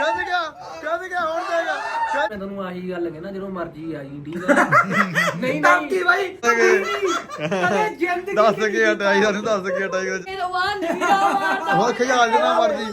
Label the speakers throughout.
Speaker 1: ਕਹਿੰਦੇ ਗਿਆ ਕਹਿੰਦੇ ਗਿਆ ਹੁਣ ਦੇਗਾ
Speaker 2: ਮੈਂ ਤੁਹਾਨੂੰ ਆਹੀ ਗੱਲ ਕਹਿਣਾ ਜਦੋਂ ਮਰਜ਼ੀ ਆ ਜੀ ਠੀਕ ਆ। ਨਹੀਂ ਨਹੀਂ।
Speaker 3: ਬਾਈ ਕਦੇ ਜ਼ਿੰਦਗੀ
Speaker 1: ਦੱਸ ਕੇ ਹਟਾਈ ਸਾਨੂੰ ਦੱਸ ਕੇ ਹਟਾਈ
Speaker 4: ਰਵਾਨ ਵੀਰਾ
Speaker 1: ਹੁਣ ਖਿਆ ਜਿੰਨਾ ਮਰਜ਼ੀ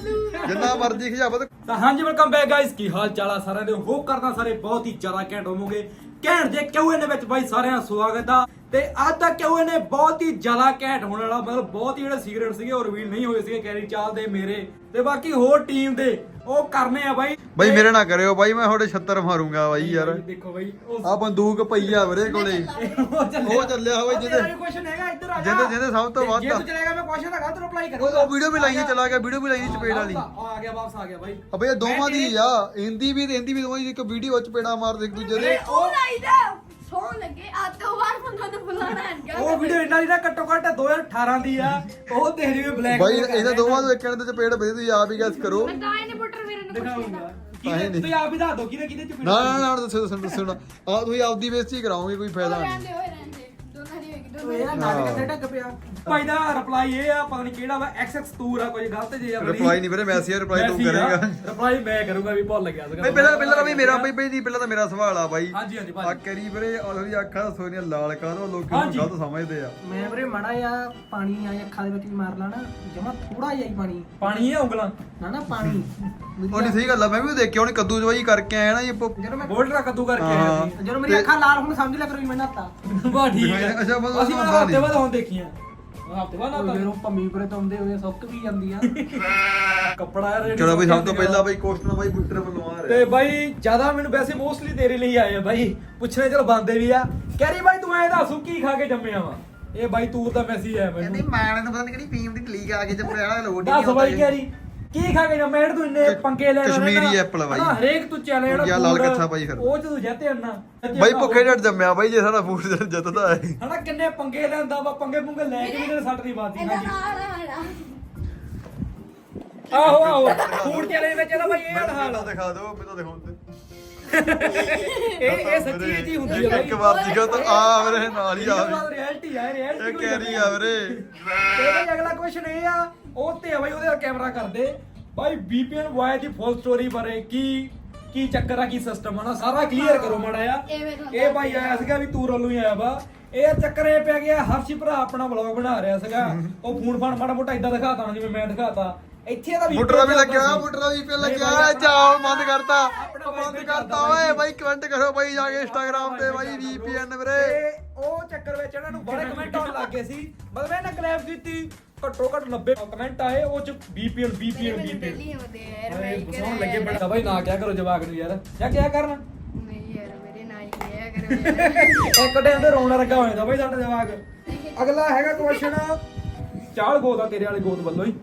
Speaker 1: ਜਿੰਨਾ ਮਰਜ਼ੀ ਖਿਜਾਵਤ
Speaker 3: ਤਾਂ ਹਾਂਜੀ ਵੈਲਕਮ ਬੈਕ ਗਾਇਸ ਕੀ ਹਾਲ ਚਾਲ ਆ ਸਾਰਿਆਂ ਦੇ? ਹੋਪ ਕਰਦਾ ਸਾਰੇ ਬਹੁਤ ਹੀ ਜ਼ਿਆਦਾ ਘੈਂਟ ਹੋਵੋਗੇ। ਘੈਂਟ ਜੇ ਕਿਉਂ ਇਹਦੇ ਵਿੱਚ ਬਾਈ ਸਾਰਿਆਂ ਦਾ ਸਵਾਗਤ ਆ। ਤੇ ਅੱਜ ਦਾ ਕਿਉਂ ਇਹਨੇ ਬਹੁਤ ਹੀ ਜ਼ਿਆਦਾ ਘੈਂਟ ਹੋਣ ਵਾਲਾ ਮਤਲਬ ਬਹੁਤ ਹੀ ਜਿਹੜੇ ਸੀਕ੍ਰੇਟ ਸੀਗੇ ਉਹ ਰਿਵੀਲ ਨਹੀਂ ਹੋਏ ਸੀਗੇ ਕੈਰੀ ਚਾਲ ਦੇ ਮੇਰੇ ਤੇ ਬਾਕੀ ਹੋਰ ਟੀਮ ਦੇ ਉਹ ਕਰਨੇ ਆ ਬਾਈ।
Speaker 1: ਬਾਈ ਮੇਰੇ ਨਾਲ ਕਰਿਓ ਬਾਈ ਮੈਂ ਤੁਹਾਡੇ 76 ਮਾਰੂੰਗਾ ਬਾਈ ਯਾਰ।
Speaker 3: ਦੇਖੋ ਬਾਈ ਉਹ
Speaker 1: ਆ ਬੰਦੂਕ ਪਈ ਆ ਵੀਰੇ ਕੋਲੇ।
Speaker 3: ਉਹ ਚੱਲਿਆ।
Speaker 1: ਹੋਇਆ ਜਿਹਦੇ
Speaker 3: ਕੁਐਸਚਨ ਹੈਗਾ ਇੱਧਰ ਆ
Speaker 1: ਜਿਹਦੇ ਜਿਹਦੇ ਸਭ ਤੋਂ ਵੱਧ
Speaker 3: ਜੇ ਤੂੰ ਚਲੇਗਾ ਮੈਂ ਕੁਐਸਚਨ ਦਾ ਗਲਤ ਰਿਪਲਾਈ ਕਰੂੰਗਾ।
Speaker 1: ਉਹ ਵੀਡੀਓ ਵੀ ਲਾਈ ਚਲਾ ਗਿਆ ਵੀਡੀਓ ਵੀ ਲਾਈ ਚਪੇੜ ਵਾਲੀ।
Speaker 3: ਆ ਗਿਆ ਵਾਪਸ ਆ ਗਿਆ ਬਾਈ।
Speaker 1: ਅਬੇ ਇਹ ਦੋਵਾਂ ਦੀ ਆ। ਹਿੰਦੀ ਵੀ ਤੇ ਹਿੰਦੀ ਵੀ ਦੋਵਾਂ ਦੀ ਇੱਕ ਵੀਡੀਓ ਚ ਪੇੜਾ ਮਾਰਦੇ ਇੱਕ ਦੂਜੇ ਦੇ।
Speaker 4: ਉਹ ਲਾਈਦਾ ਸੋਹਣ ਲੱਗੇ ਆ ਤੋਂ ਵਾਰ ਬੰਦਾ ਨੂੰ ਬੁਲਾਣਾ ਹੈ
Speaker 3: ਉਹ ਵੀਡੀਓ ਇਹਨਾਂ ਦੀ ਨਾ ਘੱਟੋ ਘੱਟ 2018 ਦੀ ਆ ਉਹ ਦੇਖ ਜਿਵੇਂ ਬਲੈਕ
Speaker 1: ਬਾਈ ਇਹਨਾਂ ਦੋਵਾਂ ਨੇ ਤੇ ਚਪੇੜ ਬਈ ਤੁਸੀਂ ਆਪ ਹੀ ਗੈਸ ਕਰੋ।
Speaker 4: ਮੈਂ ਤਾਂ ਇਹਨੇ ਪੁੱਟਰ ਵੀਰੇ ਨੂੰ ਕੁਛ
Speaker 3: ਦਿਖਾਉਂਗਾ। ਕਿਹਦੇ ਤੁਸੀਂ ਆਪ ਹੀ ਦੱਸ ਦਿਓ ਕਿਹਦੇ ਕਿਹਦੇ ਚ
Speaker 1: ਨਾ ਨਾ ਨਾ ਦੱਸੋ ਦੱਸੋ ਦੱਸੋ। ਨਾ ਆ ਤੁਸੀਂ ਆਪਦੀ ਬੇਇੱਜ਼ਤੀ ਕਰਾਓਗੇ ਕੋਈ ਫਾਇਦਾ ਨਹੀਂ।
Speaker 4: ਦੀ ਹੋਏਗੀ ਦੋਨਾਂ
Speaker 3: ਇਹ
Speaker 4: ਦੀ
Speaker 3: ਨਾਟਕ ਕਿੱਥੇ ਢੱਕ ਪਿਆ? ਭਾਈ ਦਾ ਰਿਪਲਾਈ ਇਹ ਆ ਪਤਾ ਨਹੀਂ ਕਿਹੜਾ ਵਾ XX ਤੂਰ ਆ ਕੋਈ ਗਲਤ ਜੇ ਆ
Speaker 1: ਰਿਪਲਾਈ ਨਹੀਂ ਵੀਰੇ ਮੈਸੇਜ ਰਿਪਲਾਈ ਤੂੰ ਕਰੇਗਾ।
Speaker 3: ਰਿਪਲਾਈ ਮੈਂ ਕਰੂੰਗਾ ਵੀ ਭੁੱਲ ਗਿਆ ਸੀਗਾ
Speaker 1: ਬਈ ਪਹਿਲਾਂ ਪਹਿਲਾਂ ਤਾਂ ਬਈ ਮੇਰਾ ਬਈ ਬਈ ਦੀ ਪਹਿਲਾਂ ਤਾਂ ਮੇਰਾ ਸਵਾਲ ਆ ਬਾਈ।
Speaker 3: ਹਾਂਜੀ ਹਾਂਜੀ
Speaker 1: ਆ
Speaker 3: ਭਾਜੀ
Speaker 1: ਕਰੀ ਵੀਰੇ ਉਹਦੀ ਅੱਖਾਂ ਸੋਨੀਆਂ ਲਾਲ ਕਾਹਨੂੰ ਲੋਕੀ ਨੂੰ। ਗਲਤ ਸਮਝਦੇ ਆ।
Speaker 2: ਮੈਂ ਵੀਰੇ ਮੜਾ ਆ ਪਾਣੀ ਆ ਅੱਖਾਂ ਦੇ ਵਿੱਚ ਵੀ ਮਾਰ ਲੈਣਾ ਜਮਾ ਥੋੜਾ ਜਿਹਾ ਹੀ ਪਾਣੀ।
Speaker 3: ਪਾਣੀ ਆ ਉਂਗਲਾਂ?
Speaker 2: ਨਾ ਨਾ ਪਾਣੀ।
Speaker 1: ਉਹ ਨਹੀਂ ਸਹੀ ਗੱਲ ਆ ਮੈਂ ਵੀ ਦੇਖਿਆ ਉਹਨੇ ਕੱਦੂ ਜਵਾਈ ਕਰਕੇ ਆਇਆ ਨਾ ਇਹ
Speaker 2: ਜਦੋਂ ਮੈਂ
Speaker 3: ਗੋਲਡ ਦਾ ਕੱਦੂ ਕਰਕੇ। ਆਇਆ
Speaker 2: ਜਦੋਂ ਮੇਰੀ ਅੱਖਾਂ ਲਾਲ ਹੁਣ ਸਮਝ ਲਿਆ ਕਰੋ ਵੀ ਮੈਂ ਨਹਾਤਾ।
Speaker 3: ਬਾ ਠੀਕ ਹੈ
Speaker 1: ਅੱਛਾ, ਬਸ
Speaker 3: ਅਸੀਂ
Speaker 1: ਹੁੰਦਾ
Speaker 3: ਹਫ਼ਤੇ
Speaker 1: ਨਹੀਂ।
Speaker 3: ਬਾਅਦ ਹੁਣ ਦੇਖੀਆਂ। ਹਫ਼ਤੇ ਬਾਅਦ
Speaker 2: ਉਹ
Speaker 3: ਨਾ
Speaker 2: ਜਦੋਂ ਭੰਮੀ ਪਰੇ ਤੋਂ ਆਉਂਦੇ ਹੋਏ ਸੁੱਕ ਵੀ ਜਾਂਦੀ ਆ
Speaker 3: ਕੱਪੜਾ ਯਾਰ
Speaker 1: ਚਲੋ ਬਈ ਸਭ ਤੋਂ ਪਹਿਲਾਂ ਬਈ ਕੁਐਸਚਨ ਬਾਈ ਬੁੱਟਰ ਵੱਲੋਂ ਆ
Speaker 3: ਤੇ
Speaker 1: ਰਿਹਾ
Speaker 3: ਬਾਈ ਜ਼ਿਆਦਾ ਮੈਨੂੰ ਵੈਸੇ ਮੋਸਟਲੀ ਤੇਰੇ ਲਈ ਆਏ ਆ ਬਾਈ। ਪੁੱਛਣੇ ਚਲ ਬੰਦੇ ਵੀ ਆ। ਕਹਿ ਬਾਈ ਤੂੰ ਐਂ ਦੱਸੂ ਕੀ ਖਾ ਕੇ ਜੰਮਿਆ ਵਾ? ਇਹ ਬਾਈ ਤੂਰ ਦਾ ਮੈਸੇਜ ਆਇਆ
Speaker 1: ਕਹਿੰਦੀ
Speaker 3: ਮੈਨੂੰ।
Speaker 1: ਮਾਣ ਨੂੰ ਪਤਾ ਨਹੀਂ ਕਿਹੜੀ ਫੀਮ ਦੀ ਕਲੀਕ ਆ ਕੇ ਜੰਮਿਆ ਵਾਲਾ ਲੋਡ
Speaker 3: ਦੱਸ ਬਾਈ ਕਹਿਰੀ ਕੀ ਖਾ ਕੇ ਜੰਮਿਆ ਜਿਹੜਾ ਤੂੰ ਇੰਨੇ ਪੰਗੇ ਲੈਣਾ
Speaker 1: ਕਸ਼ਮੀਰੀ apple ਬਾਈ।
Speaker 3: ਹਰੇਕ ਤੂੰ ਚੱਲ ਜਿਹੜਾ
Speaker 1: ਯਾ ਲਾਲ ਕੱਛਾ ਬਾਈ ਫਿਰ।
Speaker 3: ਉਹ ਤੂੰ ਜਿੱਤੇ ਅੰਨਾ
Speaker 1: ਬਾਈ ਭੁੱਖੇ ਢੱਡ ਜੰਮਿਆ ਬਾਈ ਜੇ ਸਾਡਾ ਫੂਡ ਜਿੱਤਦਾ ਹੈ।
Speaker 3: ਹਣਾ ਕਿੰਨੇ ਪੰਗੇ ਲੈਂਦਾ ਵਾ ਪੰਗੇ ਪੁੰਗੇ ਲੈ ਕੇ ਵੀ ਤੇਰੇ ਸੱਟ ਦੀ ਬਾਤੀ
Speaker 4: ਇਹਦਾ ਆ
Speaker 3: ਆਹੋ ਆਹੋ ਫੂਡ ਚੈਲੰਜ ਵਿੱਚ ਇਹਦਾ ਬਾਈ ਇਹ ਹਾਲ
Speaker 1: ਦਿਖਾ ਦਿਓ ਮੈਨੂੰ ਦਿਖਾਉਣ ਤੇ
Speaker 3: ਇਹ ਇਹ ਸੱਚੀ ਇਹ ਚੀਜ਼ ਹੁੰਦੀ ਹੈ ਬਾਈ।
Speaker 1: ਇੱਕ ਵਾਰ ਦਿਖਾ ਤਾਂ ਆ ਵੀਰੇ ਨਾਲ ਹੀ ਆ।
Speaker 3: ਇਹ ਰਿਐਲਿਟੀ ਆ
Speaker 1: ਇਹ
Speaker 3: ਰਿਐਲਿਟੀ
Speaker 1: ਕੈਰੀ ਆ ਵੀਰੇ।
Speaker 3: ਤੇ ਬਈ ਅਗਲਾ ਕੁਐਸਚਨ ਇਹ ਆ ਉਹ ਤੇ ਆ ਬਈ ਉਹਦੇ ਕੈਮਰਾ ਕਰਦੇ। ਬਾਈ VPN ਵਾਇਰ ਦੀ ਫੁੱਲ ਸਟੋਰੀ ਬਾਰੇ ਕੀ ਕੀ ਚੱਕਰ ਆ ਕੀ ਸਿਸਟਮ ਆ ਨਾ ਸਾਰਾ ਕਲੀਅਰ ਕਰੋ ਮਾੜਾ ਆ
Speaker 4: ਇਹ
Speaker 3: ਭਾਈ ਆਇਆ ਸੀਗਾ ਵੀ ਤੂੰ ਰੋਲੂ ਹੀ ਆਇਆ ਵਾ। ਇਹ ਚੱਕਰ ਇਹ ਪੈ ਗਿਆ ਹਰਸ਼ੀ ਭਰਾ ਆਪਣਾ ਵਲੌਗ ਬਣਾ ਰਿਹਾ ਸੀਗਾ। ਉਹ ਫੋਨ ਫਾਨ ਮਾੜਾ ਮੋਟਾ ਇਦਾਂ ਦਿਖਾਤਾ ਜਿਵੇਂ ਮੈਂ ਦਿਖਾਤਾ। ਇੱਥੇ ਇਹਦਾ VPN
Speaker 1: ਬੁੱਟਰਾ ਵੀ ਲੱਗਿਆ
Speaker 3: ਸੀ।
Speaker 1: ਬੁੱਟਰਾ ਵੀ
Speaker 3: ਨਹੀਂ
Speaker 1: ਲੱਗਿਆ। ਜਾਓ ਬੰਦ ਕਰਤਾ। ਬੰਦ ਕਰਤਾ ਓਏ
Speaker 3: ਬਾਈ।
Speaker 1: ਕਮੈਂਟ ਕਰੋ ਬਾਈ ਜਾ ਕੇ ਇੰਸਟਾਗ੍ਰਾਮ ਤੇ ਬਾਈ VPN ਵੀਰੇ।
Speaker 3: ਉਹ ਚੱਕਰ ਵਿੱਚ ਇਹਨਾਂ ਨੂੰ ਬੜੇ ਕਮੈਂਟ ਆਉਣ ਲੱਗ ਗਏ ਸੀ। ਮਤਲਬ ਇਹਨਾਂ ਕਲੈਪ ਕੀਤੀ। ਘੱਟੋ ਘੱਟ 90 ਕਮੈਂਟ ਆਏ ਉਹ ਚ
Speaker 4: ਮੇਰੇ
Speaker 3: BPN
Speaker 4: ਦਿੱਲੀ ਹੁੰਦੇ ਆ ਯਾਰ
Speaker 3: ਅਰੇ
Speaker 4: ਮੈਂ
Speaker 3: ਬਸਾਉਣ ਲੱਗੇ ਬੜਾ। ਬਾਈ ਨਾ ਕਿਆ ਕਰੋ ਜਵਾਕ ਨੂੰ ਯਾਰ। ਜਾਂ ਕਿਆ ਕਰਨ?
Speaker 4: ਨਹੀਂ ਯਾਰ ਮੇਰੇ ਨਾਲ ਹੀ ਕਿਹਾ ਕਰੋ
Speaker 3: ਇੱਕ ਟਾਈਮ ਤੇ ਰੋਣਾ ਲੱਗਾ ਹੋਇਆ ਦਾ ਬਾਈ ਸਾਡਾ ਜਵਾਕ। ਅਗਲਾ ਹੈਗਾ ਕੁਐਸਚਨ ਚਾਲ ਗੋਦ ਆ ਤੇਰੇ ਵਾਲੇ ਗੋਦ ਵੱਲੋਂ ਹੀ।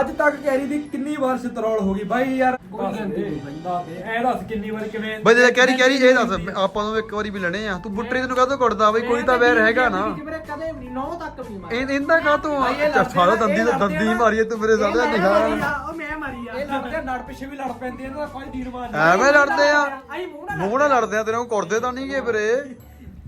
Speaker 3: ਅੱਜ ਤੱਕ ਕੈਰੀ ਦੀ ਕਿੰਨੀ ਵਾਰ ਸਤਰੋਲ ਹੋ ਗਈ? ਬਾਈ ਯਾਰ
Speaker 2: ਕੋਈ ਗਿਣਤੀ ਨਹੀਂ ਬਾਈ।
Speaker 3: ਐ ਦੱਸ ਕਿੰਨੀ ਵਾਰ ਕਿਵੇਂ
Speaker 1: ਬਾਈ ਜੇ ਕਹਿਰੀ ਕਹਿਰੀ ਇਹ ਦੱਸ ਆਪਾਂ ਨੂੰ ਇੱਕ ਵਾਰੀ ਵੀ ਲੈਣੇ ਆ। ਤੂੰ ਬੁੱਟਰੀ ਤੈਨੂੰ ਕਾਹਤੋਂ ਕੁੱਟਦਾ? ਬਾਈ ਕੋਈ ਤਾਂ ਵੈਰ ਹੈਗਾ ਨਾ।
Speaker 2: ਮੇਰੇ ਕਦੇ ਵੀ ਨੌ ਤੱਕ ਵੀ ਮਾਰ।
Speaker 1: ਇਹ ਇਹਦਾ ਕਾਹਤੋਂ
Speaker 3: ਬਾਈ ਇਹ
Speaker 1: ਅੱਛਾ
Speaker 3: ਆ,
Speaker 1: ਦੰਦੀ ਦੰਦੀ। ਮਾਰੀਏ ਤੂੰ ਮੇਰੇ ਸਾਹਮਣੇ ਨਿਸ਼ਾਨ
Speaker 2: ਉਹ ਮੈਂ ਮਾਰੀ ਆ।
Speaker 3: ਇਹ ਲੜਦੇ ਲੜ ਪਿੱਛੇ ਵੀ ਲੜ ਪੈਂਦੇ ਇਹਨਾਂ ਦਾ ਕੋਈ ਮਾਰ
Speaker 1: ਐਵੇਂ ਲੜਦੇ ਆ।
Speaker 2: ਆਈ ਮੂੰਹ ਨਾਲ
Speaker 1: ਮੂੰਹ ਨਾਲ ਲੜਦੇ ਆ। ਤੇਰੇ ਨੂੰ ਕੁੱਟਦੇ ਤਾਂ ਨਹੀਂਗੇ ਵੀਰੇ।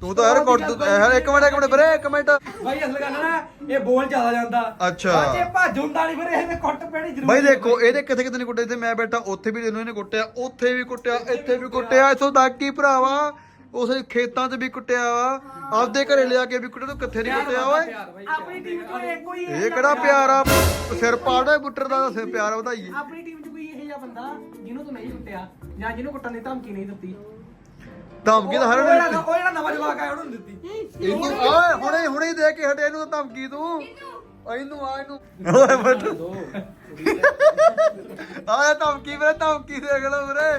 Speaker 1: ਤੂੰ ਤਾਂ ਯਾਰ ਕੁੱਟ ਯਾਰ ਇੱਕ ਮਿੰਟ ਇੱਕ ਮਿੰਟ ਵੀਰੇ ਇੱਕ ਮਿੰਟ।
Speaker 3: ਬਾਈ ਅਸਲ ਗੱਲ ਨਾ ਇਹ ਬੋਲ ਜ਼ਿਆਦਾ ਜਾਂਦਾ।
Speaker 1: ਅੱਛਾ।
Speaker 3: ਬਾਅਦ 'ਚ ਇਹ ਭੱਜ ਹੁੰਦਾ ਨਹੀਂ ਇਹਦੇ ਕੁੱਟ ਪੈਣੀ ਜ਼ਰੂਰ
Speaker 1: ਬਾਈ ਦੇਖੋ ਇਹਦੇ ਕਿੱਥੇ ਕਿੱਥੇ ਨਹੀਂ ਕੁੱਟੇ? ਤੇ ਮੈਂ ਬੈਠਾ ਉੱਥੇ ਵੀ ਇਹਨੂੰ ਇਹਨੇ ਕੁੱਟਿਆ ਉੱਥੇ ਵੀ ਕੁੱਟਿਆ ਇੱਥੇ ਵੀ ਕੁੱਟਿਆ। ਇਥੋਂ ਤੱਕ ਕੀ ਭਰਾਵਾ? ਉਸੇ ਖੇਤਾਂ 'ਚ ਵੀ ਕੁੱਟਿਆ ਵਾ। ਆਪਦੇ ਘਰੇ ਲਿਆ ਕੇ ਵੀ ਕੁੱਟਿਆ ਤੂੰ ਕਿੱਥੇ ਨਹੀਂ ਕੁੱਟਿਆ ਓਏ?
Speaker 2: ਆਪਣੀ ਟੀਮ ਚ ਕੋਈ ਕੋਈ
Speaker 1: ਇਹ ਕਿਹੜਾ ਪਿਆਰ ਆ? ਸਿਰ ਪਾੜੋ ਬੁੱਟਰ ਦਾ ਸਿਰ ਪਿਆਰ ਵਧਾਈਏ।
Speaker 2: ਆਪਣੀ ਟੀਮ ਚ ਕੋਈ ਇਹੋ ਜਿਹਾ ਬੰਦਾ ਜਿਹਨੂੰ ਤੂੰ ਨਹੀਂ ਕੁੱਟਿਆ ਜਾਂ ਜਿਹਨੂੰ ਕੁੱਟਣ ਦੀ ਧਮਕੀ ਨਹੀਂ ਦਿੱਤੀ।
Speaker 1: ਧਮਕੀ ਤਾਂ ਹਰ
Speaker 3: ਉਹ
Speaker 1: ਨੇ
Speaker 3: ਜਿਹੜਾ- ਉਹ ਜਿਹੜਾ ਨਵਾਂ ਜਵਾਕ ਆਇਆ ਉਹਨੂੰ ਨੀ ਦਿੱਤੀ।
Speaker 1: ਇਹਨੂੰ ਓਏ ਹੁਣੇ ਹੁਣੇ ਹੀ ਦੇ ਕੇ ਹਟੇ ਇਹਨੂੰ ਤਾਂ ਧਮਕੀ ਤੂੰ। ਇਹਨੂੰ ਆ ਇਹਨੂੰ। ਓਏ ਬੱਟ ਆਇਆ ਧਮਕੀ ਵੀਰੇ ਧਮਕੀ ਦੇਖ ਲਓ ਵੀਰੇ।